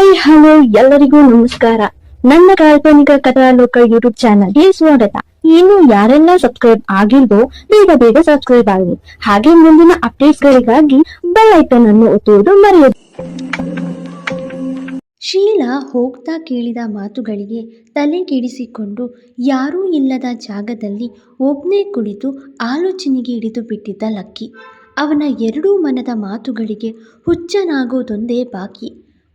Hi hello ಎಲ್ಲರಿಗೂ ನಮಸ್ಕಾರ. ನನ್ನ ಕಾಲ್ಪನಿಕ ಕಥಾಲೋಕ ಯೂಟ್ಯೂಬ್ ಚಾನಲ್ಗೆ ಸ್ವಾಗತ. ಇನ್ನು ಯಾರೆಲ್ಲ ಸಬ್ಸ್ಕ್ರೈಬ್ ಆಗಿಲ್ವೋ, ಬೇಗ ಬೇಗ ಸಬ್ಸ್ಕ್ರೈಬ್ ಆಗಿ ಹಾಗೆ ಮುಂದಿನ ಅಪ್ಡೇಟ್ಸ್ ಗಳಿಗಾಗಿ ಬೆಲ್ ಐಕನ್ ಅನ್ನು ಒತ್ತುವುದು ಮರೆಯದು. ಶೀಲಾ ಹೋಗ್ತಾ ಕೇಳಿದ ಮಾತುಗಳಿಗೆ ತಲೆ ಕೆಡಿಸಿಕೊಂಡು ಯಾರೂ ಇಲ್ಲದ ಜಾಗದಲ್ಲಿ ಒಬ್ಬನೇ ಕುಳಿತು ಆಲೋಚನೆಗೆ ಹಿಡಿದು ಬಿಟ್ಟಿದ್ದ ಲಕ್ಕಿ. ಅವನ ಎರಡೂ ಮನದ ಮಾತುಗಳಿಗೆ ಹುಚ್ಚನಾಗೋದೊಂದೇ ಬಾಕಿ.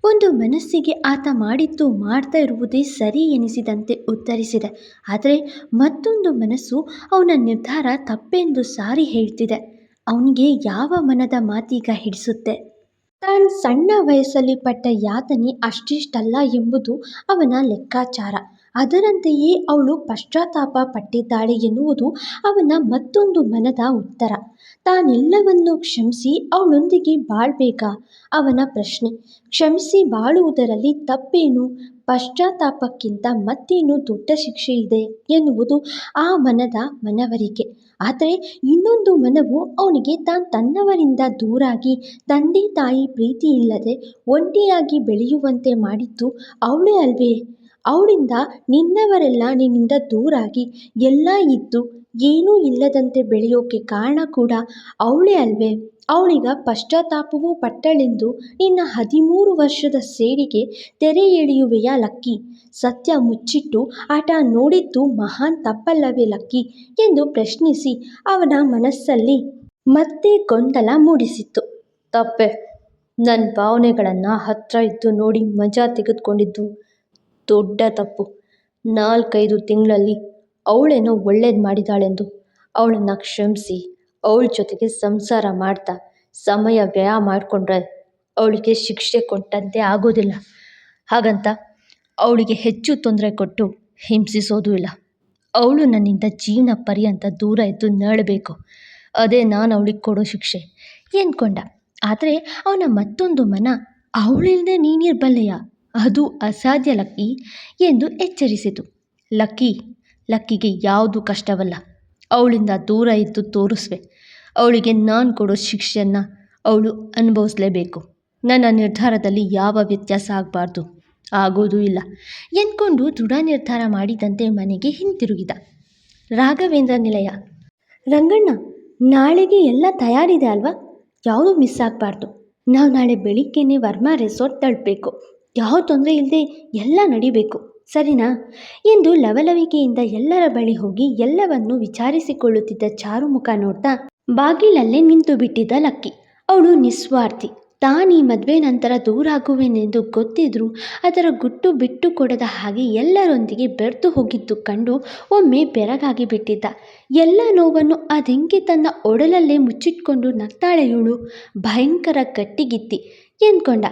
ಒಂದು ಮನಸ್ಸಿಗೆ ಆತ ಮಾಡಿದ್ದು ಮಾಡ್ತಾ ಇರುವುದೇ ಸರಿ ಎನಿಸಿದಂತೆ ಉತ್ತರಿಸಿದೆ. ಆದರೆ ಮತ್ತೊಂದು ಮನಸ್ಸು ಅವನ ನಿರ್ಧಾರ ತಪ್ಪೆಂದು ಸಾರಿ ಹೇಳ್ತಿದೆ. ಅವನಿಗೆ ಯಾವ ಮನದ ಮಾತೀಗ ಹಿಡಿಸುತ್ತೆ? ತಾನು ಸಣ್ಣ ವಯಸ್ಸಲ್ಲಿ ಪಟ್ಟ ಯಾತನೆ ಅಷ್ಟಿಷ್ಟಲ್ಲ ಎಂಬುದು ಅವನ ಲೆಕ್ಕಾಚಾರ. ಅದರಂತೆಯೇ ಅವಳು ಪಶ್ಚಾತ್ತಾಪ ಪಟ್ಟಿದ್ದಾಳೆ ಎನ್ನುವುದು ಅವನ ಮತ್ತೊಂದು ಮನದ ಉತ್ತರ. ತಾನೆಲ್ಲವನ್ನು ಕ್ಷಮಿಸಿ ಅವಳೊಂದಿಗೆ ಬಾಳ್ಬೇಕಾ? ಅವನ ಪ್ರಶ್ನೆ. ಕ್ಷಮಿಸಿ ಬಾಳುವುದರಲ್ಲಿ ತಪ್ಪೇನು? ಪಶ್ಚಾತ್ತಾಪಕ್ಕಿಂತ ಮತ್ತೇನು ದೊಡ್ಡ ಶಿಕ್ಷೆ ಇದೆ ಎನ್ನುವುದು ಆ ಮನದ ಮನವರಿಕೆ. ಆದರೆ ಇನ್ನೊಂದು ಮನವು ಅವನಿಗೆ ತಾನು ತನ್ನವರಿಂದ ದೂರಾಗಿ ತಂದೆ ತಾಯಿ ಪ್ರೀತಿ ಇಲ್ಲದೆ ಒಂಟಿಯಾಗಿ ಬೆಳೆಯುವಂತೆ ಮಾಡಿದ್ದು ಅವಳೇ ಅಲ್ವೇ? ಅವಳಿಂದ ನಿನ್ನವರೆಲ್ಲ ನಿನ್ನಿಂದ ದೂರಾಗಿ ಎಲ್ಲ ಇದ್ದು ಏನೂ ಇಲ್ಲದಂತೆ ಬೆಳೆಯೋಕೆ ಕಾರಣ ಕೂಡ ಅವಳೇ ಅಲ್ವೇ? ಅವಳಿಗ ಪಶ್ಚಾತ್ತಾಪವೂ ಪಟ್ಟಳೆಂದು ನಿನ್ನ ಹದಿಮೂರು ವರ್ಷದ ಸೇಡಿಗೆ ತೆರೆ ಎಳೆಯುವೆಯಾ ಲಕ್ಕಿ? ಸತ್ಯ ಮುಚ್ಚಿಟ್ಟು ಆಟ ನೋಡಿದ್ದು ಮಹಾನ್ ತಪ್ಪಲ್ಲವೇ ಲಕ್ಕಿ? ಎಂದು ಪ್ರಶ್ನಿಸಿ ಅವನ ಮನಸ್ಸಲ್ಲಿ ಮತ್ತೆ ಗೊಂದಲ ಮೂಡಿಸಿತ್ತು. ತಪ್ಪೆ. ನನ್ನ ಭಾವನೆಗಳನ್ನು ಹತ್ರ ಇದ್ದು ನೋಡಿ ಮಜಾ ತೆಗೆದುಕೊಂಡಿದ್ದು ದೊಡ್ಡ ತಪ್ಪು. ನಾಲ್ಕೈದು ತಿಂಗಳಲ್ಲಿ ಅವಳೇನೋ ಒಳ್ಳೇದು ಮಾಡಿದಾಳೆಂದು. ಅವಳನ್ನು ಕ್ಷಮಿಸಿ. ಅವಳ ಜೊತೆಗೆ ಸಂಸಾರ ಮಾಡ್ತಾ, ಸಮಯ ವ್ಯಯ ಮಾಡಿಕೊಂಡ್ರೆ ಅವಳಿಗೆ ಶಿಕ್ಷೆ ಕೊಟ್ಟಂತೆ ಆಗೋದಿಲ್ಲ. ಹಾಗಂತ ಅವಳಿಗೆ ಹೆಚ್ಚು ತೊಂದರೆ ಕೊಟ್ಟು ಹಿಂಸಿಸೋದು ಇಲ್ಲ. ಅವಳು ನನ್ನಿಂದ ಜೀವನ ಪರ್ಯಂತ ದೂರ ಇದ್ದು ನರಳಬೇಕು. ಅದೇ ನಾನು ಅವಳಿಗೆ ಕೊಡೋ ಶಿಕ್ಷೆ. ಎಂದ್ಕೊಂಡ ಆದರೆ ಅವನ ಮತ್ತೊಂದು ಮನ ಅವಳಿಲ್ಲದೆ ನೀನಿರ್ಬಲ್ಲಯ್ಯ ಅದು ಅಸಾಧ್ಯ ಲಕ್ಕಿ ಎಂದು ಎಚ್ಚರಿಸಿತು. ಲಕ್ಕಿ ಲಕ್ಕಿಗೆ ಯಾವುದು ಕಷ್ಟವಲ್ಲ. ಅವಳಿಂದ ದೂರ ಇದ್ದು ತೋರಿಸ್ವೆ. ಅವಳಿಗೆ ನಾನು ಕೊಡೋ ಶಿಕ್ಷೆಯನ್ನು ಅವಳು ಅನುಭವಿಸಲೇಬೇಕು. ನನ್ನ ನಿರ್ಧಾರದಲ್ಲಿ ಯಾವ ವ್ಯತ್ಯಾಸ ಆಗಬಾರ್ದು? ಆಗೋದೂ ಇಲ್ಲ. ಎಂದ್ಕೊಂಡು ದೃಢ ನಿರ್ಧಾರ ಮಾಡಿದಂತೆ ಮನೆಗೆ ಹಿಂತಿರುಗಿದ. ರಾಘವೇಂದ್ರ ನಿಲಯ. ರಂಗಣ್ಣ, ನಾಳೆಗೆ ಎಲ್ಲ ತಯಾರಿದೆ ಅಲ್ವಾ? ಯಾವುದೂ ಮಿಸ್ ಆಗಬಾರ್ದು? ನಾವು ನಾಳೆ ಬೆಳಿಗ್ಗೆನೇ ವರ್ಮಾ ರೆಸಾರ್ಟ್ ತಲುಪಬೇಕು ಯಾವ ತೊಂದರೆ ಇಲ್ಲದೆ ಎಲ್ಲ ನಡಿಬೇಕು. ಸರಿನಾ? ಎಂದು ಲವಲವಿಕೆಯಿಂದ ಎಲ್ಲರ ಬಳಿ ಹೋಗಿ ಎಲ್ಲವನ್ನು ವಿಚಾರಿಸಿಕೊಳ್ಳುತ್ತಿದ್ದ ಚಾರುಮುಖ ನೋಡ್ತಾ ಬಾಗಿಲಲ್ಲೇ ನಿಂತು ಬಿಟ್ಟಿದ್ದ ಲಕ್ಕಿ. ಅವಳು ನಿಸ್ವಾರ್ಥಿ. ತಾನೀ ಮದುವೆ ನಂತರ ದೂರಾಗುವೆನೆಂದು ಗೊತ್ತಿದ್ರೂ ಅದರ ಗುಟ್ಟು ಬಿಟ್ಟು ಕೊಡದ ಹಾಗೆ ಎಲ್ಲರೊಂದಿಗೆ ಬೆರೆತು ಹೋಗಿದ್ದು ಕಂಡು ಒಮ್ಮೆ ಬೆರಗಾಗಿ ಬಿಟ್ಟಿದ್ದ. ಎಲ್ಲ ನೋವನ್ನು ಅದೆಂಗೆ ತನ್ನ ಒಡಲಲ್ಲೇ ಮುಚ್ಚಿಟ್ಕೊಂಡು ನಗ್ತಾಳೆ ಇವಳು ಭಯಂಕರ ಗಟ್ಟಿಗಿತ್ತಿ. ಎಂದ್ಕೊಂಡ.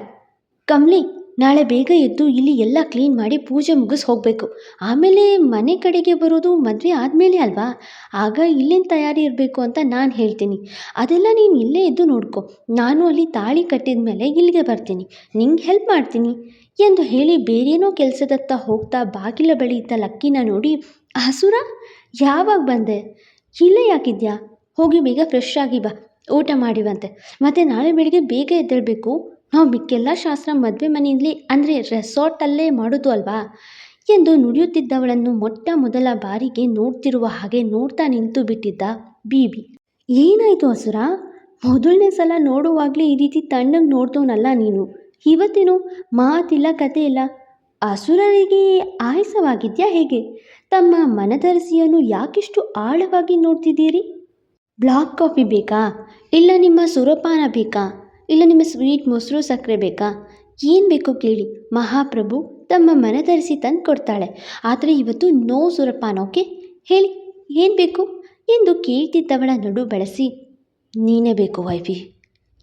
ಕಮ್ಲಿ ನಾಳೆ ಬೇಗ ಎದ್ದು ಇಲ್ಲಿ ಎಲ್ಲ ಕ್ಲೀನ್ ಮಾಡಿ ಪೂಜೆ ಮುಗಿಸ್ ಹೋಗಬೇಕು. ಆಮೇಲೆ ಮನೆ ಕಡೆಗೆ ಬರೋದು ಮದುವೆ ಆದಮೇಲೆ ಅಲ್ವಾ? ಆಗ ಇಲ್ಲೇನು ತಯಾರಿ ಇರಬೇಕು ಅಂತ ನಾನು ಹೇಳ್ತೀನಿ. ಅದೆಲ್ಲ ನೀನು ಇಲ್ಲೇ ಎದ್ದು ನೋಡ್ಕೊ. ನಾನು ಅಲ್ಲಿ ತಾಳಿ ಕಟ್ಟಿದ ಮೇಲೆ ಇಲ್ಲಿಗೆ ಬರ್ತೀನಿ. ನಿಂಗೆ ಹೆಲ್ಪ್ ಮಾಡ್ತೀನಿ. ಎಂದು ಹೇಳಿ ಬೇರೇನೋ ಕೆಲಸದತ್ತ ಹೋಗ್ತಾ ಬಾಗಿಲ ಬಳಿ ಇದ್ದ ಲಕ್ಕಿನ ನೋಡಿ, ಹಸುರ, ಯಾವಾಗ ಬಂದೆ? ಇಲ್ಲೇ ಯಾಕಿದ್ಯಾ? ಹೋಗಿ ಬೇಗ ಫ್ರೆಶ್ ಆಗಿ ಬಾ. ಊಟ ಮಾಡಿವಂತೆ. ಮತ್ತು ನಾಳೆ ಬೆಳಿಗ್ಗೆ ಬೇಗ ಎದ್ದೇಳಬೇಕು? ನಾವು ಮಿಕ್ಕೆಲ್ಲ ಶಾಸ್ತ್ರ ಮದುವೆ ಮನೆಯಲ್ಲಿ ಅಂದರೆ ರೆಸಾರ್ಟಲ್ಲೇ ಮಾಡೋದು ಅಲ್ವಾ? ಎಂದು ನುಡಿಯುತ್ತಿದ್ದವಳನ್ನು ಮೊಟ್ಟ ಮೊದಲ ಬಾರಿಗೆ ನೋಡ್ತಿರುವ ಹಾಗೆ ನೋಡ್ತಾ ನಿಂತು ಬಿಟ್ಟಿದ್ದ ಬೀಬಿ ಏನಾಯಿತು ಹಸುರ ಮೊದಲನೇ ಸಲ ನೋಡುವಾಗಲೇ ಈ ರೀತಿ ತಣ್ಣಗೆ ನೋಡ್ತವನಲ್ಲ ನೀನು. ಇವತ್ತೇನು ಮಾತಿಲ್ಲ, ಕತೆ ಇಲ್ಲ. ಅಸುರರಿಗೆ ಆಯಾಸವಾಗಿದ್ಯಾ ಹೇಗೆ? ತಮ್ಮ ಮನದರಸಿಯನ್ನು ಯಾಕಿಷ್ಟು ಆಳವಾಗಿ ನೋಡ್ತಿದ್ದೀರಿ? ಬ್ಲಾಕ್ ಕಾಫಿ ಬೇಕಾ? ಇಲ್ಲ ನಿಮ್ಮ ಸುರಪಾನ ಬೇಕಾ? ಇಲ್ಲ ನಿಮ್ಮ ಸ್ವೀಟ್ ಮೊಸರು ಸಕ್ಕರೆ ಬೇಕಾ? ಏನು ಬೇಕೋ ಕೇಳಿ. ಮಹಾಪ್ರಭು ತಮ್ಮ ಮನದರಿಸಿ ತಂದು ಕೊಡ್ತಾಳೆ ಆದರೆ ಇವತ್ತು ನೋ ಸುರಪಾನ ಓಕೆ? ಹೇಳಿ, ಏನು ಬೇಕು? ಎಂದು ಕೇಳ್ತಿದ್ದವಳ ನಡು ಬಳಸಿ, ನೀನೇ ಬೇಕು ವೈಫಿ,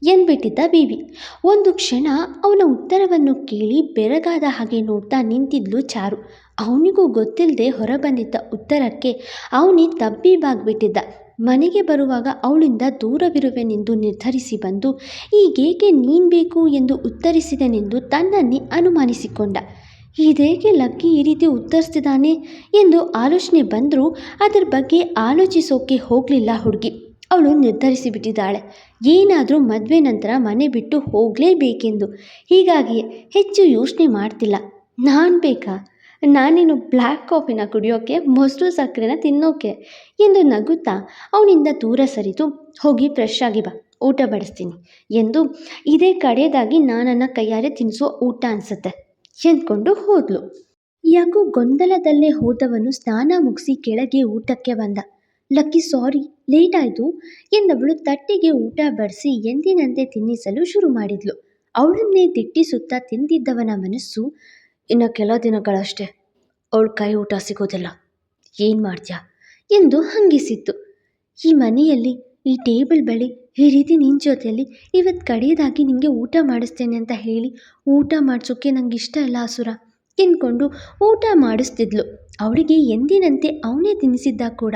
ಎಂದ್ಬಿಟ್ಟಿದ್ದ ಬೀವಿ. ಒಂದು ಕ್ಷಣ ಅವನ ಉತ್ತರವನ್ನು ಕೇಳಿ ಬೆರಗಾದ ಹಾಗೆ ನೋಡ್ತಾ ನಿಂತಿದ್ಲು ಚಾರು. ಅವನಿಗೂ ಗೊತ್ತಿಲ್ಲದೆ ಹೊರಬಂದಿದ್ದ ಉತ್ತರಕ್ಕೆ ಅವನಿ ತಬ್ಬಿಬಾಗ್ಬಿಟ್ಟಿದ್ದ ಮನೆಗೆ ಬರುವಾಗ ಅವಳಿಂದ ದೂರವಿರುವೆನೆಂದು ನಿರ್ಧರಿಸಿ ಬಂದು, ಈಗೇಕೆ ನೀನು ಬೇಕು? ಎಂದು ಉತ್ತರಿಸಿದನೆಂದು ತನ್ನನ್ನೇ ಅನುಮಾನಿಸಿಕೊಂಡ. ಇದೇಕೆ ಲಕ್ಕಿ ಈ ರೀತಿ ಉತ್ತರಿಸ್ತಿದ್ದಾನೆ? ಎಂದು ಆಲೋಚನೆ ಬಂದರೂ ಅದರ ಬಗ್ಗೆ ಆಲೋಚಿಸೋಕೆ ಹೋಗಲಿಲ್ಲ ಹುಡುಗಿ. ಅವಳು ನಿರ್ಧರಿಸಿಬಿಟ್ಟಿದ್ದಾಳೆ. ಏನಾದರೂ ಮದುವೆ ನಂತರ ಮನೆ ಬಿಟ್ಟು ಹೋಗಲೇಬೇಕೆಂದು. ಹೀಗಾಗಿ ಹೆಚ್ಚು ಯೋಚನೆ ಮಾಡ್ತಿಲ್ಲ. ನಾನು ಬೇಕಾ? ನಾನೇನು ಬ್ಲ್ಯಾಕ್ ಕಾಫಿನ ಕುಡಿಯೋಕೆ, ಮೊಸರು ಸಕ್ಕರೆನ ತಿನ್ನೋಕೆ ಎಂದು ನಗುತ್ತಾ ಅವನಿಂದ ದೂರ ಸರಿದು ಹೋಗಿ ಫ್ರೆಶ್ ಆಗಿ ಬಾ, ಊಟ ಬಡಿಸ್ತೀನಿ ಎಂದು ಇದೇ ಕಡೆಯದಾಗಿ ನಾನನ್ನು ಕೈಯಾರೆ ತಿನ್ನಿಸೋ ಊಟ ಅನಿಸುತ್ತೆ ಎಂದ್ಕೊಂಡು ಹೋದ್ಲು. ಯಾಕೋ ಗೊಂದಲದಲ್ಲೇ ಹೋದವನು ಸ್ನಾನ ಮುಗಿಸಿ ಕೆಳಗೆ ಊಟಕ್ಕೆ ಬಂದ. ಲಕ್ಕಿ ಸಾರಿ, ಲೇಟ್ ಆಯಿತು ಎಂದವಳು ತಟ್ಟೆಗೆ ಊಟ ಬಡಿಸಿ ಎಂದಿನಂತೆ ತಿನ್ನಿಸಲು ಶುರು ಮಾಡಿದ್ಲು. ಅವಳನ್ನೇ ದಿಟ್ಟಿಸುತ್ತಾ ತಿಂದಿದ್ದವನ ಮನಸ್ಸು ಇನ್ನು ಕೆಲ ದಿನಗಳಷ್ಟೇ ಅವಳು ಕೈ ಊಟ ಸಿಗೋದಿಲ್ಲ. ಏನು ಮಾಡ್ತೀಯ? ಎಂದು ಹಂಗಿಸಿತ್ತು. ಈ ಮನೆಯಲ್ಲಿ ಈ ಟೇಬಲ್ ಬಳಿ ಈ ರೀತಿ ನಿನ್ನ ಜೊತೆಯಲ್ಲಿ ಇವತ್ತು ಕಡೆಯದಾಗಿ ನಿನಗೆ ಊಟ ಮಾಡಿಸ್ತೇನೆ ಅಂತ ಹೇಳಿ ಊಟ ಮಾಡಿಸೋಕ್ಕೆ ನಂಗೆ ಇಷ್ಟ ಇಲ್ಲ ಅಸುರ ತಿನ್ಕೊಂಡು ಊಟ ಮಾಡಿಸ್ತಿದ್ಲು. ಅವಳಿಗೆ ಎಂದಿನಂತೆ ಅವನೇ ತಿನ್ನಿಸಿದ್ದ ಕೂಡ.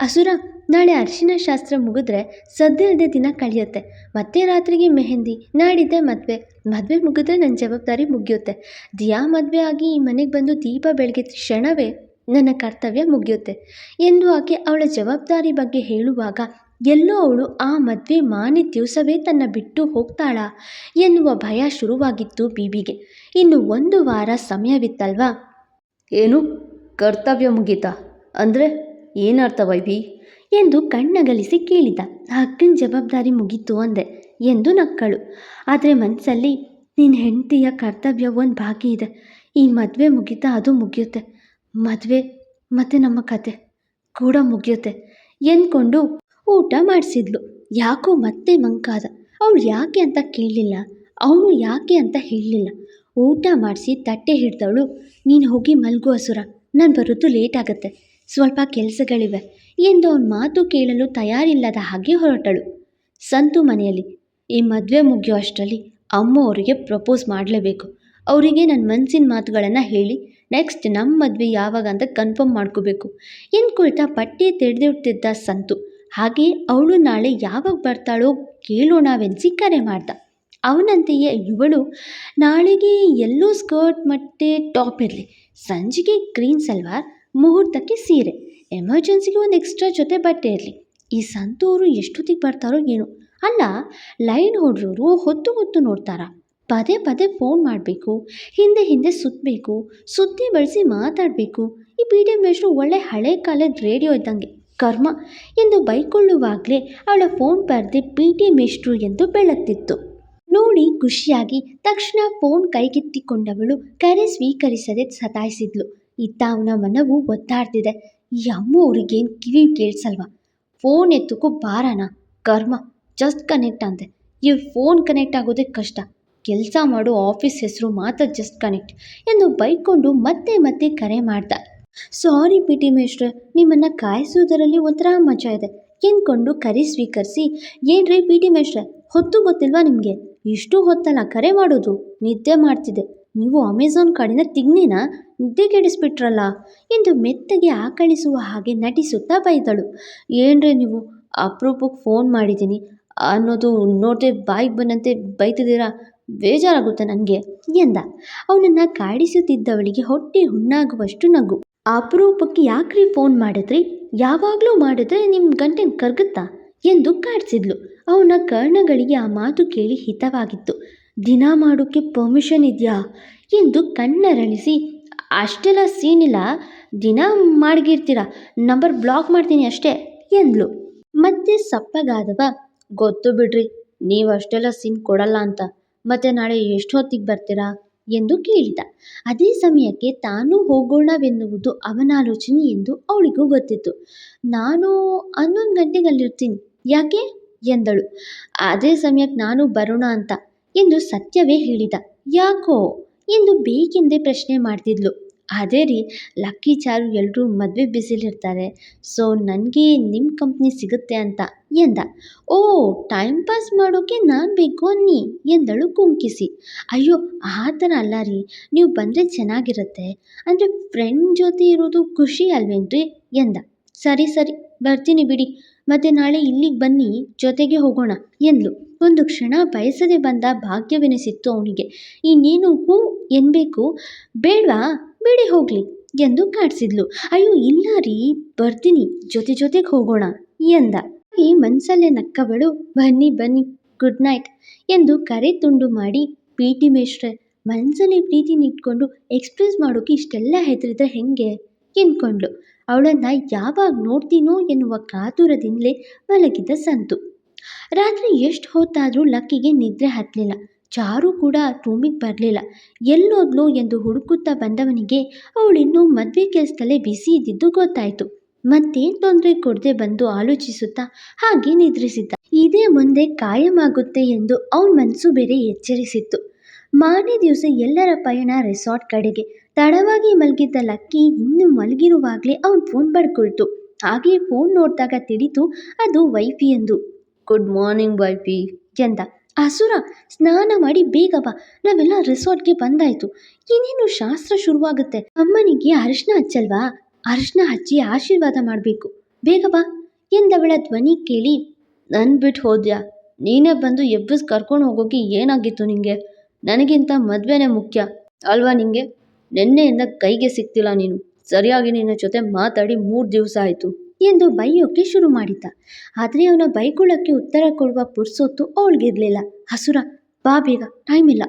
ಅಸುರ ನಾಳೆ ಅರಿಶಿನ ಶಾಸ್ತ್ರ ಮುಗಿದ್ರೆ ಸದ್ದಿಲ್ಲದೆ ದಿನ ಕಳೆಯುತ್ತೆ. ಮತ್ತೆ ರಾತ್ರಿಗೆ ಮೆಹಂದಿ, ನಾಡಿದ್ದೆ ಮದುವೆ. ಮದುವೆ ಮುಗಿದ್ರೆ ನನ್ನ ಜವಾಬ್ದಾರಿ ಮುಗಿಯುತ್ತೆ. ದಿಯಾ ಮದುವೆ ಆಗಿ ಈ ಮನೆಗೆ ಬಂದು ದೀಪ ಬೆಳಗ್ಗೆ ಕ್ಷಣವೇ ನನ್ನ ಕರ್ತವ್ಯ ಮುಗಿಯುತ್ತೆ. ಎಂದು ಆಕೆ ಅವಳ ಜವಾಬ್ದಾರಿ ಬಗ್ಗೆ ಹೇಳುವಾಗ, ಎಲ್ಲೋ ಅವಳು ಆ ಮದುವೆ ಮಾನಿ ದಿವಸವೇ ತನ್ನ ಬಿಟ್ಟು ಹೋಗ್ತಾಳಾ ಎನ್ನುವ ಭಯ ಶುರುವಾಗಿತ್ತು ಬೀಬಿಗೆ. ಇನ್ನು ಒಂದು ವಾರ ಸಮಯವಿತ್ತಲ್ವಾ? ಏನು? ಕರ್ತವ್ಯ ಮುಗೀತಾ? ಅಂದರೆ ಏನರ್ಥ ವೈಭಿ? ಎಂದು ಕಣ್ಣಗಲಿಸಿ ಕೇಳಿದ. ಅಕ್ಕನ ಜವಾಬ್ದಾರಿ ಮುಗೀತು ಅಂದೆ. ಎಂದು ನಕ್ಕಳು. ಆದರೆ ಮನಸ್ಸಲ್ಲಿ ನಿನ್ನ ಹೆಂಡತಿಯ ಕರ್ತವ್ಯ ಒಂದು ಬಾಕಿ ಇದೆ. ಈ ಮದುವೆ ಮುಗೀತಾ ಅದು ಮುಗಿಯುತ್ತೆ. ಮದುವೆ ಮತ್ತು ನಮ್ಮ ಕತೆ ಕೂಡ ಮುಗಿಯುತ್ತೆ ಎಂದ್ಕೊಂಡು ಊಟ ಮಾಡಿಸಿದ್ಲು. ಯಾಕೋ ಮತ್ತೆ ಮಂಕಾದ. ಅವಳು ಯಾಕೆ ಅಂತ ಕೇಳಲಿಲ್ಲ ಅವನು ಯಾಕೆ ಅಂತ ಹೇಳಲಿಲ್ಲ ಊಟ ಮಾಡಿಸಿ ತಟ್ಟೆ ಹಿಡ್ದವಳು, ನೀನು ಹೋಗಿ ಮಲಗು ಹಸುರ ನಾನು ಬರೋದು ಲೇಟ್ ಆಗುತ್ತೆ. ಸ್ವಲ್ಪ ಕೆಲಸಗಳಿವೆ. ಎಂದು ಅವನ ಮಾತು ಕೇಳಲು ತಯಾರಿಲ್ಲದ ಹಾಗೆ ಹೊರಟಳು. ಸಂತು ಮನೆಯಲ್ಲಿ, ಈ ಮದುವೆ ಮುಗಿಯೋ ಅಷ್ಟರಲ್ಲಿ ಅಮ್ಮ ಅವರಿಗೆ ಪ್ರಪೋಸ್ ಮಾಡಲೇಬೇಕು. ಅವರಿಗೆ ನನ್ನ ಮನಸ್ಸಿನ ಮಾತುಗಳನ್ನು ಹೇಳಿ, ನೆಕ್ಸ್ಟ್ ನಮ್ಮ ಮದುವೆ ಯಾವಾಗ ಅಂತ ಕನ್ಫರ್ಮ್ ಮಾಡ್ಕೋಬೇಕು. ಎಂದ್ಕೊಳ್ತಾ ಪಟ್ಟಿ ತೆರೆದಿಡ್ತಿದ್ದ ಸಂತು, ಹಾಗೆ ಅವಳು ನಾಳೆ ಯಾವಾಗ ಬರ್ತಾಳೋ ಕೇಳೋಣವೆನಿಸಿ ಕರೆ ಮಾಡ್ದ. ಅವನಂತೆಯೇ ಇವಳು, ನಾಳೆಗೆ ಎಲ್ಲೋ ಸ್ಕರ್ಟ್ ಮತ್ತು ಟಾಪ್ ಇರಲಿ. ಸಂಜೆಗೆ ಗ್ರೀನ್ ಸಲ್ವಾರ್ ಮುಹೂರ್ತಕ್ಕೆ ಸೀರೆ. ಎಮರ್ಜೆನ್ಸಿಗೆ ಒಂದು ಎಕ್ಸ್ಟ್ರಾ ಜೊತೆ ಬಟ್ಟೆ ಇರಲಿ. ಈ ಸಂತೂರು ಎಷ್ಟೊತ್ತಿಗೆ ಬರ್ತಾರೋ ಏನೋ. ಅಲ್ಲ ಲೈನ್ ಹೊಡ್ರೋರು ಹೊತ್ತು ಹೊತ್ತು ನೋಡ್ತಾರಾ. ಪದೇ ಪದೇ ಫೋನ್ ಮಾಡಬೇಕು, ಹಿಂದೆ ಹಿಂದೆ ಸುತ್ತಬೇಕು ಸುದ್ದಿ ಬಳಸಿ ಮಾತಾಡಬೇಕು. ಈ ಪಿ ಟಿ ಮೇಷ್ರು ಒಳ್ಳೆ ಹಳೆ ಕಾಲದ ರೇಡಿಯೋ ಇದ್ದಂಗೆ. ಕರ್ಮ. ಎಂದು ಬೈಕೊಳ್ಳುವಾಗಲೇ ಅವಳ ಫೋನ್ ಪರದೆ ಪಿ ಟಿ ಮೇಷ್ಟ್ರು ಎಂದು ಬೆಳತ್ತಿತ್ತು. ನೋಡಿ ಖುಷಿಯಾಗಿ ತಕ್ಷಣ ಫೋನ್ ಕೈಗೆತ್ತಿಕೊಂಡವಳು ಕರೆ ಸ್ವೀಕರಿಸದೆ ಸತಾಯಿಸಿದ್ಲು. ಇತ್ತ ಅವನ ಮನವು ಒತ್ತಾಡ್ತಿದೆ. ಈ ಅಮ್ಮ ಅವ್ರಿಗೇನು ಕಿವಿ ಕೇಳಿಸಲ್ವಾ? ಫೋನ್ ಎತ್ತಕ್ಕೂ ಬಾರಣ ಕರ್ಮ ಜಸ್ಟ್ ಕನೆಕ್ಟ್ ಅಂತೆ. ಈ ಫೋನ್ ಕನೆಕ್ಟ್ ಆಗೋದೇ ಕಷ್ಟ. ಕೆಲಸ ಮಾಡೋ ಆಫೀಸ್ ಹೆಸರು ಮಾತ್ರ ಜಸ್ಟ್ ಕನೆಕ್ಟ್ ಎಂದು ಬೈಕೊಂಡು ಮತ್ತೆ ಮತ್ತೆ ಕರೆ ಮಾಡ್ದ ಸಾರಿ ಪಿ ಟಿ ಮೇಷ್ಟ್ರೆ, ನಿಮ್ಮನ್ನು ಕಾಯಿಸೋದರಲ್ಲಿ ಒಂಥರ ಮಜಾ ಇದೆ. ಎಂದ್ಕೊಂಡು ಕರೆ ಸ್ವೀಕರಿಸಿ, ಏನ್ರಿ ಪಿ ಟಿ ಮೇಷ್ಟ್ರೆ, ಹೊತ್ತು ಗೊತ್ತಿಲ್ವಾ ನಿಮಗೆ? ಇಷ್ಟು ಹೊತ್ತಲ್ಲ ಕರೆ ಮಾಡೋದು? ನಿದ್ದೆ ಮಾಡ್ತಿದ್ದೆ ನೀವು ಅಮೆಝಾನ್ ಕಾಡಿನ ತಿಗ್ನಿನ ನಿದ್ದೆ ಕೆಡಿಸ್ಬಿಟ್ರಲ್ಲ. ಎಂದು ಮೆತ್ತಗೆ ಆಕಳಿಸುವ ಹಾಗೆ ನಟಿಸುತ್ತಾ ಬೈದಳು. ಏನ್ರಿ ನೀವು ಅಪರೂಪಕ್ಕೆ ಫೋನ್ ಮಾಡಿದ್ದೀನಿ ಅನ್ನೋದು ನೋಡದೆ ಬಾಯಿಗೆ ಬಂದಂತೆ ಬೈತಿದ್ದೀರಾ? ಬೇಜಾರಾಗುತ್ತೆ ನನಗೆ ಎಂದ. ಅವನನ್ನು ಕಾಡಿಸುತ್ತಿದ್ದವಳಿಗೆ ಹೊಟ್ಟೆ ಹುಣ್ಣಾಗುವಷ್ಟು ನಗು. ಅಪರೂಪಕ್ಕೆ ಯಾಕ್ರಿ ಫೋನ್ ಮಾಡಿದ್ರಿ? ಯಾವಾಗಲೂ ಮಾಡಿದ್ರೆ ನಿಮ್ಮ ಗಂಟೆ ಕರ್ಗುತ್ತಾ? ಎಂದು ಕಾಡಿಸಿದ್ಲು. ಅವನ ಕರ್ಣಗಳಿಗೆ ಆ ಮಾತು ಕೇಳಿ ಹಿತವಾಗಿತ್ತು. ದಿನ ಮಾಡೋಕ್ಕೆ ಪರ್ಮಿಷನ್ ಇದೆಯಾ? ಎಂದು ಕಣ್ಣರಳಿಸಿ, ಅಷ್ಟೆಲ್ಲ ಸೀನಿಲ್ಲ ದಿನ ಮಾಡ್ಗಿರ್ತೀರ? ನಂಬರ್ ಬ್ಲಾಕ್ ಮಾಡ್ತೀನಿ ಅಷ್ಟೇ, ಎಂದ್ಲು. ಮತ್ತೆ ಸಪ್ಪಗಾದವ, ಗೊತ್ತು ಬಿಡ್ರಿ, ನೀವು ಅಷ್ಟೆಲ್ಲ ಸೀನ್ ಕೊಡಲ್ಲ ಅಂತ. ಮತ್ತೆ ನಾಳೆ ಎಷ್ಟು ಹೊತ್ತಿಗೆ ಬರ್ತೀರಾ? ಎಂದು ಕೇಳಿದ. ಅದೇ ಸಮಯಕ್ಕೆ ತಾನು ಹೋಗೋಣವೆನ್ನುವುದು ಅವನ ಆಲೋಚನೆ ಎಂದು ಅವಳಿಗೂ ಗೊತ್ತಿತ್ತು. ನಾನು ಹನ್ನೊಂದು ಗಂಟೆಗೆ ಅಲ್ಲಿರ್ತೀನಿ. ಯಾಕೆ? ಎಂದಳು. ಅದೇ ಸಮಯಕ್ಕೆ ನಾನು ಬರೋಣ ಅಂತ. ಎಂದು ಸತ್ಯವೇ ಹೇಳಿದ. ಯಾಕೋ? ಎಂದು ಬೇಕೆಂದೇ ಪ್ರಶ್ನೆ ಮಾಡ್ತಿದ್ಲು. ಅದೇ ರೀ, ಲಕ್ಕಿ ಚಾರು ಎಲ್ಲರೂ ಮದುವೆ ಬಿಸಿಲಿರ್ತಾರೆ. ಸೊ, ನನಗೆ ನಿಮ್ಮ ಕಂಪ್ನಿ ಸಿಗುತ್ತೆ ಅಂತ ಎಂದ. ಓ ಟೈಮ್ ಪಾಸ್ ಮಾಡೋಕ್ಕೆ ನಾನು ಬೇಕು ಅನ್ನಿ ಎಂದಳು ಕುಂಕಿಸಿ. ಅಯ್ಯೋ, ಆ ಥರ ಅಲ್ಲ ರೀ. ನೀವು ಬಂದರೆ ಚೆನ್ನಾಗಿರುತ್ತೆ. ಅಂದರೆ ಫ್ರೆಂಡ್ ಜೊತೆ ಇರೋದು ಖುಷಿ ಅಲ್ವೇನ್ರಿ ಎಂದ. ಸರಿ ಸರಿ, ಬರ್ತೀನಿ ಬಿಡಿ. ಮತ್ತೆ ನಾಳೆ ಇಲ್ಲಿಗೆ ಬನ್ನಿ, ಜೊತೆಗೆ ಹೋಗೋಣ ಎಂದ್ಲು. ಒಂದು ಕ್ಷಣ ಬಯಸದೆ ಬಂದ ಭಾಗ್ಯವೆನಿಸಿತ್ತು ಅವನಿಗೆ. ಇನ್ನೇನು ಹೂ ಎನ್ಬೇಕು? ಬೇಡವಾ? ಬಿಡಿ ಹೋಗಲಿ ಎಂದು ಕಾಡಿಸಿದ್ಲು. ಅಯ್ಯೋ, ಇಲ್ಲ ರೀ, ಬರ್ತೀನಿ, ಜೊತೆ ಜೊತೆಗೆ ಹೋಗೋಣ ಎಂದ. ಈ ಮನಸಲ್ಲೇ ನಕ್ಕವಳು, ಬನ್ನಿ ಬನ್ನಿ, ಗುಡ್ ನೈಟ್ ಎಂದು ಕರೆ ತುಂಡು ಮಾಡಿ ಪಿ ಟಿ ಮೇಷ್ಟ್ರೆ ಮನಸ್ಸಲ್ಲಿ ಪ್ರೀತಿನಿಟ್ಕೊಂಡು ಎಕ್ಸ್ಪ್ರೆಸ್ ಮಾಡೋಕೆ ಇಷ್ಟೆಲ್ಲ ಹೆದರಿದ್ರೆ ಹೆಂಗೆ? ಎಂದ್ಕೊಂಡ್ಳು. ಅವಳನ್ನು ಯಾವಾಗ ನೋಡ್ತೀನೋ ಎನ್ನುವ ಕಾತುರದಿಂದಲೇ ಮಲಗಿದ ಸಂತು. ರಾತ್ರಿ ಎಷ್ಟು ಹೊತ್ತಾದರೂ ಲಕ್ಕಿಗೆ ನಿದ್ರೆ ಹತ್ತಲಿಲ್ಲ ಚಾರು ಕೂಡ ರೂಮಿಗೆ ಬರಲಿಲ್ಲ. ಎಲ್ಲೋದ್ಲು ಎಂದು ಹುಡುಕುತ್ತಾ ಬಂದವನಿಗೆ ಅವಳಿನ್ನೂ ಮದುವೆ ಕೆಲಸದಲ್ಲೇ ಬಿಸಿ ಇದ್ದಿದ್ದು ಗೊತ್ತಾಯಿತು. ಮತ್ತೇನು ತೊಂದರೆ ಕೊಡದೆ ಬಂದು ಆಲೋಚಿಸುತ್ತಾ ಹಾಗೆ ನಿದ್ರಿಸಿದ್ದ. ಇದೇ ಮುಂದೆ ಕಾಯಮಾಗುತ್ತೆ ಎಂದು ಅವನ ಮನಸ್ಸು ಬೇರೆ ಎಚ್ಚರಿಸಿತ್ತು. ಮಾರನೇ ದಿವಸ ಎಲ್ಲರ ಪಯಣ ರೆಸಾರ್ಟ್ ಕಡೆಗೆ. ತಡವಾಗಿ ಮಲಗಿದ್ದ ಲಕ್ಕಿ ಇನ್ನು ಮಲಗಿರುವಾಗಲೇ ಅವನ ಫೋನ್ ಬಡ್ಕೊಳ್ತು ಹಾಗೆ ಫೋನ್ ನೋಡಿದಾಗ ತಿಳಿತು ಅದು ವೈಫಿ ಎಂದು. ಗುಡ್ ಮಾರ್ನಿಂಗ್ ವೈಫಿ ಎಂದ, ಅಸುರ, ಸ್ನಾನ ಮಾಡಿ ಬೇಗ ಬಾ. ನಾವೆಲ್ಲ ರೆಸಾರ್ಟ್ಗೆ ಬಂದಾಯ್ತು. ಇನ್ನೇನು ಶಾಸ್ತ್ರ ಶುರುವಾಗುತ್ತೆ. ಅಮ್ಮನಿಗೆ ಅರಿಶಿನ ಹಚ್ಚಲ್ವಾ? ಅರಿಶಿನ ಹಚ್ಚಿ ಆಶೀರ್ವಾದ ಮಾಡಬೇಕು. ಬೇಗ ಬಾ. ಎಂದವಳ ಧ್ವನಿ ಕೇಳಿ, ನನ್ ಬಿಟ್ಟು ಹೋದ್ಯಾ? ನೀನೇ ಬಂದು ಎಬ್ಬಿಸ್ ಕರ್ಕೊಂಡು ಹೋಗೋಕೆ ಏನಾಗಿತ್ತು ನಿಂಗೆ? ನನಗಿಂತ ಮದುವೆನೇ ಮುಖ್ಯ. ಅಲ್ವಾ ನಿಂಗೆ? ನಿನ್ನೆಯಿಂದ ಕೈಗೆ ಸಿಗ್ತಿಲ್ಲ ನೀನು. ಸರಿಯಾಗಿ ನಿನ್ನ ಜೊತೆ ಮಾತಾಡಿ ಮೂರು ದಿವಸ ಆಯಿತು. ಎಂದು ಬೈಯೋಕೆ ಶುರು ಮಾಡಿದ್ದ. ಆದರೆ ಅವನ ಬೈಗುಳಕ್ಕೆ ಉತ್ತರ ಕೊಡುವ ಪುರ್ಸೊತ್ತು ಅವಳಿಗಿರಲಿಲ್ಲ. ಹಸುರ, ಬಾ ಬೇಗ ಟೈಮ್ ಇಲ್ಲ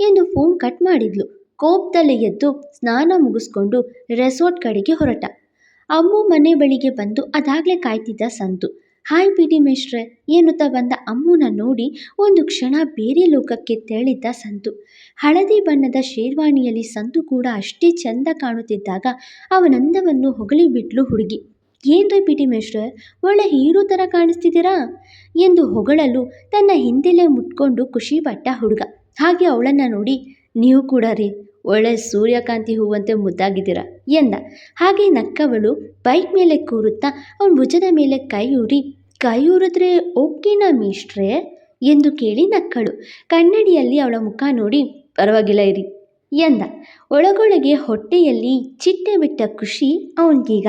ಎಂದು ಫೋನ್ ಕಟ್ ಮಾಡಿದ್ಲು. ಕೋಪದಲ್ಲಿ ಎದ್ದು ಸ್ನಾನ ಮುಗಿಸ್ಕೊಂಡು ರೆಸಾರ್ಟ್ ಕಡೆಗೆ ಹೊರಟ. ಅಮ್ಮು ಮನೆ ಬಳಿಗೆ ಬಂದು ಅದಾಗಲೇ ಕಾಯ್ತಿದ್ದ ಸಂತು. ಹಾಯ್ ಬಿಡಿ ಟಿ ಏನುತ್ತಾ ಬಂದ ಅಮ್ಮುನ ನೋಡಿ ಒಂದು ಕ್ಷಣ ಬೇರೆ ಲೋಕಕ್ಕೆ ತೆರಳಿದ್ದ ಸಂತು. ಹಳದಿ ಬಣ್ಣದ ಶೇರ್ವಾಣಿಯಲ್ಲಿ ಸಂತು ಕೂಡ ಅಷ್ಟೇ ಚೆಂದ ಕಾಣುತ್ತಿದ್ದಾಗ ಅವನಂದವನ್ನು ಹೊಗಳಿಬಿಟ್ಲು ಹುಡುಗಿ. ಏನ್ರಿ ಪಿ ಟಿ ಮೇಷ್ಟ್ರೆ? ಒಳ್ಳೆ ಹೀರೋ ಥರ ಕಾಣಿಸ್ತಿದ್ದೀರಾ? ಎಂದು ಹೊಗಳಲು ತನ್ನ ಹಿಂದೆಲೆ ಮುಟ್ಕೊಂಡು ಖುಷಿಪಟ್ಟ ಹುಡುಗ. ಹಾಗೆ ಅವಳನ್ನು ನೋಡಿ, ನೀವು ಕೂಡ ರೀ, ಒಳ್ಳೆ ಸೂರ್ಯಕಾಂತಿ ಹೂವಂತೆ ಮುದ್ದಾಗಿದ್ದೀರಾ? ಎಂದ. ಹಾಗೆ ನಕ್ಕವಳು ಬೈಕ್ ಮೇಲೆ ಕೂರುತ್ತಾ ಅವನ ಭುಜದ ಮೇಲೆ ಕೈ ಊರಿ, ಕೈ ಊರಿದ್ರೆ ಓಕೆನಾ ಮೇಷ್ಟ್ರೆ? ಎಂದು ಕೇಳಿ ನಕ್ಕಳು. ಕನ್ನಡಿಯಲ್ಲಿ ಅವಳ ಮುಖ ನೋಡಿ, ಪರವಾಗಿಲ್ಲ ಇರಿ, ಎಂದ. ಒಳಗೊಳಗೆ ಹೊಟ್ಟೆಯಲ್ಲಿ ಚಿಟ್ಟೆ ಬಿಟ್ಟ ಖುಷಿ ಅವನಿಗೀಗ.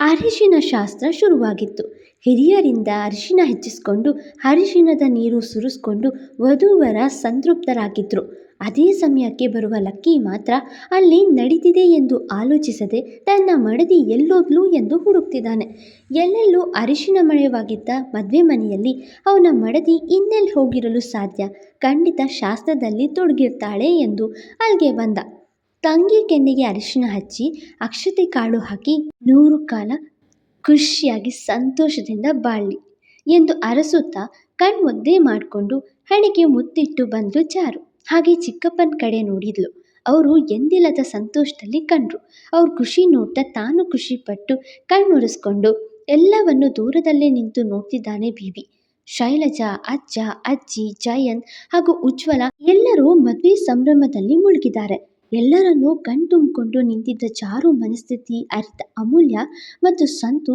ಅರಿಶಿನ ಶಾಸ್ತ್ರ ಶುರುವಾಗಿತ್ತು. ಹಿರಿಯರಿಂದ ಅರಿಶಿನ ಹೆಚ್ಚಿಸಿಕೊಂಡು, ಅರಿಶಿನದ ನೀರು ಸುರಿಸ್ಕೊಂಡು ವಧುವರ ಸಂತೃಪ್ತರಾಗಿದ್ದರು ಅದೇ ಸಮಯಕ್ಕೆ ಬರುವ ಲಕ್ಕಿ ಮಾತ್ರ ಅಲ್ಲಿ ನಡೀತಿದೆ ಎಂದು ಆಲೋಚಿಸದೆ ತನ್ನ ಮಡದಿ ಎಲ್ಲೋದ್ಲು ಎಂದು ಹುಡುಕ್ತಿದ್ದಾನೆ. ಎಲ್ಲೆಲ್ಲೂ ಅರಿಶಿನಮಯವಾಗಿದ್ದ ಮದುವೆ ಮನೆಯಲ್ಲಿ ಅವನ ಮಡದಿ ಇನ್ನೆಲ್ಲಿ ಹೋಗಿರಲು ಸಾಧ್ಯ? ಖಂಡಿತ ಶಾಸ್ತ್ರದಲ್ಲಿ ತೊಡಗಿರ್ತಾಳೆ ಎಂದು ಅಲ್ಲಿಗೆ ಬಂದ. ತಂಗಿ ಕೆನ್ನೆಗೆ ಅರಿಶಿನ ಹಚ್ಚಿ ಅಕ್ಷತೆ ಕಾಳು ಹಾಕಿ ನೂರು ಕಾಲ ಖುಷಿಯಾಗಿ ಸಂತೋಷದಿಂದ ಬಾಳಲಿ ಎಂದು ಅರಸುತ್ತಾ ಕಣ್ಮುದ್ದೆ ಮಾಡಿಕೊಂಡು ಹಣೆಗೆ ಮುತ್ತಿಟ್ಟು ಬಂದ್ಲು ಚಾರು ಹಾಗೆ ಚಿಕ್ಕಪ್ಪನ ಕಡೆ ನೋಡಿದ್ಲು. ಅವರು ಎಂದಿಲ್ಲದ ಸಂತೋಷದಲ್ಲಿ ಕಂಡ್ರು. ಅವ್ರ ಖುಷಿ ನೋಡ್ತಾ ತಾನು ಖುಷಿಪಟ್ಟು ಕಣ್ಣೊರೆಸ್ಕೊಂಡು ಎಲ್ಲವನ್ನು ದೂರದಲ್ಲೇ ನಿಂತು ನೋಡ್ತಿದ್ದಾನೆ ಬೀಬಿ ಶೈಲಜಾ, ಅಜ್ಜ, ಅಜ್ಜಿ, ಜಯಂತ್ ಹಾಗೂ ಉಜ್ವಲ ಎಲ್ಲರೂ ಮದುವೆ ಸಂಭ್ರಮದಲ್ಲಿ ಮುಳುಗಿದ್ದಾರೆ. ಎಲ್ಲರನ್ನೂ ಕಣ್ತುಂಬಿಕೊಂಡು ನಿಂತಿದ್ದ ಚಾರು ಮನಸ್ಥಿತಿ, ಅರಿತ, ಅಮೂಲ್ಯ ಮತ್ತು ಸಂತು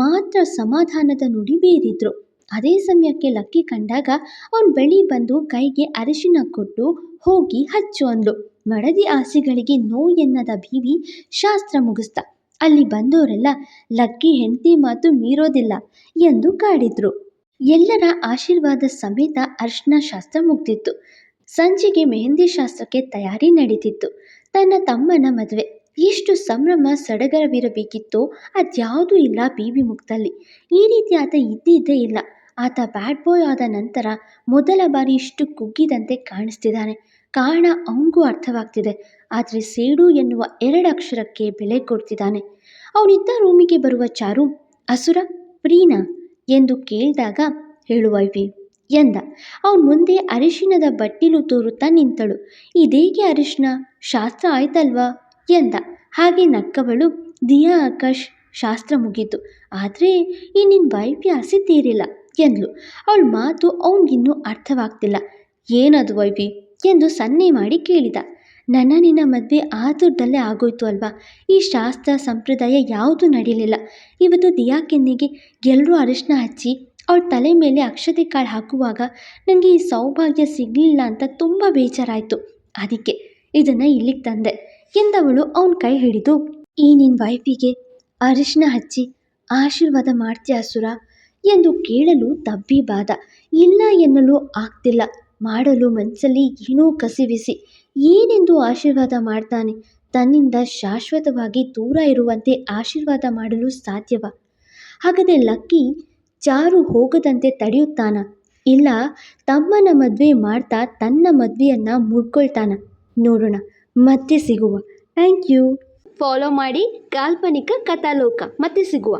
ಮಾತ್ರ ಸಮಾಧಾನದ ನುಡಿ ಬೀರಿದ್ರು. ಅದೇ ಸಮಯಕ್ಕೆ ಲಕ್ಕಿ ಕಂಡಾಗ ಅವನು ಬಳಿ ಬಂದು ಕೈಗೆ ಅರಿಶಿನ ಕೊಟ್ಟು ಹೋಗಿ ಹಚ್ಚು ಅಂದ್ಲು. ಮಡದಿ ಆಸೆಗಳಿಗೆ ನೋ ಎನ್ನದ ಬೀವಿ ಶಾಸ್ತ್ರ ಮುಗಿಸ್ತ ಅಲ್ಲಿ ಬಂದವರೆಲ್ಲ ಲಕ್ಕಿ ಹೆಂಡತಿ ಮಾತು ಮೀರೋದಿಲ್ಲ ಎಂದು ಕಾಡಿದ್ರು. ಎಲ್ಲರ ಆಶೀರ್ವಾದ ಸಮೇತ ಅರ್ಶನ ಶಾಸ್ತ್ರ ಮುಗ್ದಿತ್ತು. ಸಂಜೆಗೆ ಮೆಹಂದಿ ಶಾಸ್ತ್ರಕ್ಕೆ ತಯಾರಿ ನಡೀತಿತ್ತು. ತನ್ನ ತಮ್ಮನ ಮದುವೆ. ಎಷ್ಟು ಸಂಭ್ರಮ ಸಡಗರವಿರಬೇಕಿತ್ತೋ ಅದ್ಯಾವುದೂ ಇಲ್ಲ ಬೀಬಿ ಮುಖದಲ್ಲಿ. ಈ ರೀತಿ ಆತ ಇದ್ದಿದ್ದೇ ಇಲ್ಲ. ಆತ ಬ್ಯಾಡ್ ಬಾಯ್ ಆದ ನಂತರ ಮೊದಲ ಬಾರಿ ಇಷ್ಟು ಕುಗ್ಗಿದಂತೆ ಕಾಣಿಸ್ತಿದ್ದಾನೆ. ಕಾರಣ ಅವನಿಗೂ ಅರ್ಥವಾಗ್ತಿದೆ. ಆದರೆ ಸೇಡು ಎನ್ನುವ ಎರಡು ಅಕ್ಷರಕ್ಕೆ ಬೆಲೆ ಕೊಡ್ತಿದ್ದಾನೆ. ಅವನಿದ್ದ ರೂಮಿಗೆ ಬರುವ ಚಾರು, ಅಸುರ, ಪ್ರೀನಾ? ಎಂದು ಕೇಳಿದಾಗ ಹೇಳುವ ವೈವಿ ಎಂದ. ಅವನ ಮುಂದೆ ಅರಿಶಿಣದ ಬಟ್ಟಿಲು ತೋರುತ್ತಾ ನಿಂತಳು. ಇದೇಕೆ ಅರಿಶಿಣ? ಶಾಸ್ತ್ರ ಆಯ್ತಲ್ವಾ? ಎಂದ. ಹಾಗೆ ನಕ್ಕವಳು, ದಿಯಾ ಆಕಾಶ್, ಶಾಸ್ತ್ರ ಮುಗೀತು. ಆದರೆ ಈ ನಿನ್ನ ವೈಫಿ ಆಸೆ ತೀರಿಲ್ಲ ಎಂದ್ಲು. ಅವಳ ಮಾತು ಅವನಿಗಿನ್ನೂ ಅರ್ಥವಾಗ್ತಿಲ್ಲ. ಏನದು ವೈಫಿ? ಎಂದು ಸನ್ನೆ ಮಾಡಿ ಕೇಳಿದ. ನನ್ನ ನಿನ್ನ ಮದುವೆ ಆತುರದಲ್ಲೇ ಆಗೋಯ್ತು ಅಲ್ವಾ? ಈ ಶಾಸ್ತ್ರ ಸಂಪ್ರದಾಯ ಯಾವುದೂ ನಡೀಲಿಲ್ಲ. ಇವತ್ತು ದಿಯಾ ಕೆನ್ನೆಗೆ ಎಲ್ಲರೂ ಅರಿಶಿನ ಹಚ್ಚಿ ಅವಳ ತಲೆ ಮೇಲೆ ಅಕ್ಷತೆ ಕಾಳು ಹಾಕುವಾಗ ನನಗೆ ಈ ಸೌಭಾಗ್ಯ ಸಿಗಲಿಲ್ಲ ಅಂತ ತುಂಬ ಬೇಜಾರಾಯಿತು. ಅದಕ್ಕೆ ಇದನ್ನು ಇಲ್ಲಿಗೆ ತಂದೆ ಎಂದವಳು ಅವನ ಕೈ ಹಿಡಿದು, ಈ ನಿನ್ನ ವೈಫಿಗೆ ಅರಿಶಿನ ಹಚ್ಚಿ ಆಶೀರ್ವಾದ ಮಾಡ್ತೀಯ ಸುರ? ಎಂದು ಕೇಳಲು ತಬ್ಬಿ ಬಾದ ಇಲ್ಲ ಎನ್ನಲು ಆಗ್ತಿಲ್ಲ. ಮಾಡಲು ಮನಸ್ಸಲ್ಲಿ ಏನೋ ಕಸಿವಿಸಿ ಏನೆಂದು ಆಶೀರ್ವಾದ ಮಾಡ್ತಾನೆ? ತನ್ನಿಂದ ಶಾಶ್ವತವಾಗಿ ದೂರ ಇರುವಂತೆ ಆಶೀರ್ವಾದ ಮಾಡಲು ಸಾಧ್ಯವ? ಹಾಗಾದರೆ ಲಕ್ಕಿ ಚಾರು ಹೋಗದಂತೆ ತಡೆಯುತ್ತಾನ. ಇಲ್ಲ, ತಮ್ಮನ ಮದುವೆ ಮಾಡ್ತಾ ತನ್ನ ಮದುವೆಯನ್ನು ಮುಡ್ಕೊಳ್ತಾನ. ನೋಡೋಣ, ಮತ್ತೆ ಸಿಗುವ. Thank you. ಫಾಲೋ ಮಾಡಿ ಕಾಲ್ಪನಿಕ ಕಥಾಲೋಕ, ಮತ್ತೆ ಸಿಗುವ.